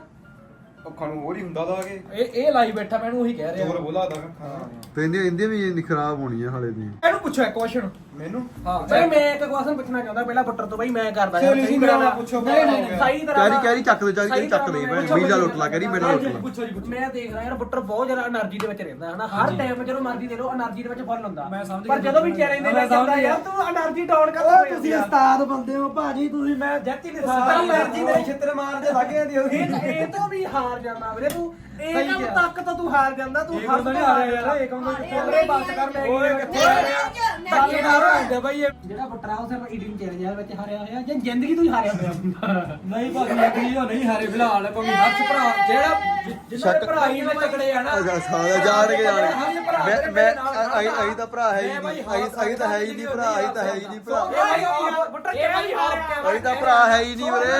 Speaker 5: ਅੱਖਾਂ ਨੂੰ ਹੋਰ ਹੀ ਹੁੰਦਾ ਦਾ ਕਿ
Speaker 3: ਇਹ ਇਹ ਲਾਈ ਬੈਠਾ ਮੈਨੂੰ ਉਹੀ ਕਹਿ ਰਿਹਾ।
Speaker 5: ਚੋਰ ਬੋਲਾ ਦਾ ਹਾਂ
Speaker 1: ਤੇ ਇਹਦੀ ਇਹਦੀ ਵੀ ਇੰਨੀ ਖਰਾਬ ਹੋਣੀ ਆ ਹਾਲੇ ਦੀ
Speaker 3: ਇਹਨੂੰ ਪੁੱਛੋ ਇੱਕ ਕੁਐਸਚਨ
Speaker 5: ਮੈਨੂੰ?
Speaker 3: ਹਾਂ
Speaker 2: ਬਈ ਮੈਂ ਇੱਕ ਕੁਐਸਚਨ ਪੁੱਛਣਾ ਚਾਹੁੰਦਾ ਪਹਿਲਾਂ ਬੱਟਰ ਤੋਂ ਬਈ ਮੈਂ ਕਰਦਾ ਯਾਰ ਸਹੀ ਤਰ੍ਹਾਂ ਨਾਲ
Speaker 5: ਪੁੱਛੋ
Speaker 2: ਨਹੀਂ ਨਹੀਂ ਸਹੀ ਤਰ੍ਹਾਂ ਕਹਿਰੀ
Speaker 1: ਕਹਿਰੀ ਚੱਕ ਦੇ ਚੱਕ ਚੱਕ ਦੇ ਵੀਜ਼ਾ ਲੁੱਟ ਲਾ ਕਹਿਰੀ ਮੇਰਾ ਲੁੱਟ ਲਾ
Speaker 3: ਪੁੱਛੋ ਜੀ ਪੁੱਛੋ।
Speaker 2: ਮੈਂ ਦੇਖ ਰਿਹਾ ਯਾਰ ਬੱਟਰ ਬਹੁਤ ਜ਼ਿਆਦਾ એનર્ਜੀ ਦੇ ਵਿੱਚ ਰਹਿੰਦਾ ਹਨਾ? ਹਰ ਟਾਈਮ ਜਦੋਂ ਮਰਜ਼ੀ ਦੇ ਲੋ એનર્ਜੀ ਦੇ ਵਿੱਚ ਫੁੱਲ ਹੁੰਦਾ। ਪਰ ਜਦੋਂ ਵੀ ਚੈਲੰਜ ਦੇ ਵਿੱਚ
Speaker 3: ਆਉਂਦਾ
Speaker 2: ਯਾਰ ਤੂੰ એનર્ਜੀ ਡਾਊਨ ਕਰ
Speaker 3: ਲੈ ਤੁਸੀਂ ਉਸਤਾਦ ਬੰਦੇ ਹੋ ਭਾਜੀ ਤੁਸੀਂ ਮੈਂ ਜੱਤੀ ਦੇ
Speaker 2: ਸਾਰਾ
Speaker 5: એનર્ਜੀ ਦੇ ਛਿੱਤਰ ਮਾਰਦੇ ਲੱਗੇ ਹੁੰਦੀ
Speaker 2: ਇਹ ਤਾਂ ਵੀ ਹਾਂ ਹਾਰ ਜਾਂਦਾ ਵੀਰੇ ਤੂੰ। ਇਹ ਕੰਮ। ਤੱਕ ਤਾਂ ਤੂੰ ਹਾਰ ਜਾਂਦਾ ਤੂੰ
Speaker 3: ਇਹ ਕੰਮ ਨਹੀਂ ਆ ਰਿਹਾ ਯਾਰ ਇਹ ਕੰਮ ਤਾਂ ਕਿੱਥੇ
Speaker 2: ਲੈ
Speaker 3: ਓਏ ਕਿੱਥੇ ਆ ਰਿਹਾ ਸਾਲੇਦਾਰ ਹੋ ਜਾਂਦਾ ਬਾਈ ਇਹ।
Speaker 2: ਜਿਹੜਾ ਬੁੱਟਰਾ ਉਹ ਸਿਰਫ ਈਟਿੰਗ ਚੈਲੰਜ ਵਿੱਚ ਹਾਰਿਆ ਹੋਇਆ ਜਾਂ ਜ਼ਿੰਦਗੀ ਤੋਂ ਹੀ ਹਾਰਿਆ ਹੋਇਆ। ਹੁੰਦਾ
Speaker 3: ਨਹੀਂ ਭਾਜੀ ਅਗਲੀ ਉਹ ਨਹੀਂ ਹਾਰੇ ਫਿਲਹਾਲ ਕਿਉਂਕਿ ਹਰਸ਼ ਭਰਾ ਜਿਹੜਾ ਜਿੰਨਾ ਦੇ ਭਰਾ ਹੀ ਨੇ ਤਕੜੇ ਆ ਨਾ
Speaker 1: ਸਾਲਾ ਜਾਣ ਕੇ ਜਾਣ ਮੈਂ ਮੈਂ
Speaker 3: ਨਾਲ
Speaker 1: ਅਈ ਤਾਂ ਭਰਾ ਹੈ ਹੀ
Speaker 3: ਮੈਂ
Speaker 1: ਨਹੀਂ। ਅਈ ਤਾਂ ਹੈ ਹੀ ਨਹੀਂ ਭਰਾ ਅਈ ਤਾਂ ਹੈ ਹੀ ਨਹੀਂ ਭਰਾ।
Speaker 3: ਇਹ ਬਾਈ
Speaker 2: ਬਾਈ ਹਾਰਿਆ?
Speaker 1: ਅਈ ਤਾਂ ਭਰਾ ਹੈ ਹੀ ਨਹੀਂ ਵੀਰੇ।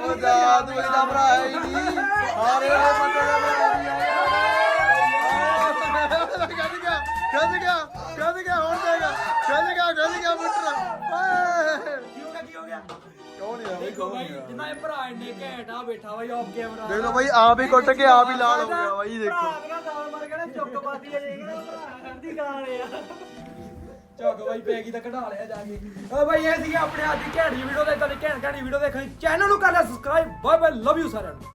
Speaker 1: ਉਹ ਜਾ ਤੂੰ ਤਾਂ ਭਰਾ ਹੈ ਹੀ ਨਹੀਂ। ਹਾਰੇ ਹੋ ਬੰਦੇ ਦਾ ਭਰਾ ਨਹੀਂ ਕੱਢ ਕੱਢ ਗਿਆ ਹੁਣ ਜਾਏਗਾ ਕੱਢ ਗਿਆ ਕੱਢ ਗਿਆ ਬੁੱਟਰ ਓਏ।
Speaker 3: ਕੀ ਹੋ ਗਿਆ ਕੀ ਹੋ ਗਿਆ?
Speaker 1: ਕਿਉਂ ਨਹੀਂ ਆ? ਬਈ
Speaker 3: ਦੇਖੋ
Speaker 1: ਕਿਉਂ
Speaker 3: ਬਾਈ
Speaker 1: ਨਹੀਂ ਆ?
Speaker 3: ਜਿੰਨਾ ਇਹ ਭਰਾ ਇੰਨੇ ਘੈਂਟ ਆ ਬੈਠਾ ਬਾਈ ਆਫ ਕੈਮਰਾ
Speaker 1: ਦੇਖ ਲਓ ਬਾਈ ਆਪ ਹੀ ਕੁੱਟ ਕੇ ਆਪ ਹੀ ਲਾਲ ਹੋ ਗਿਆ ਬਾਈ ਦੇਖੋ।
Speaker 2: ਭਰਾ ਮੇਰਾ ਦਾਲ ਮਾਰ ਕੇ ਨਾ ਚੁੱਕ ਪਾਦੀ ਆ ਜਾਏਗਾ ਭਰਾ ਕਰਦੀ ਗਾਲ ਆ
Speaker 3: ਝੱਗ ਬਾਈ ਪੈਗੀ ਤਾਂ ਕਢਾ ਲਿਆ ਜਾ ਕੇ। ਓ ਬਾਈ ਇਹ ਸੀ ਆਪਣੇ ਅੱਜ ਦੀ ਘੈਂਟ ਵੀਡੀਓ ਦਾ ਇਦਾਂ ਦੀ ਘੈਂਟ ਘੈਂਟ ਵੀਡੀਓ ਦੇਖਣੀ ਚੈਨਲ ਨੂੰ ਕਰ subscribe bye bye love you ਸਾਰਿਆਂ ਨੂੰ।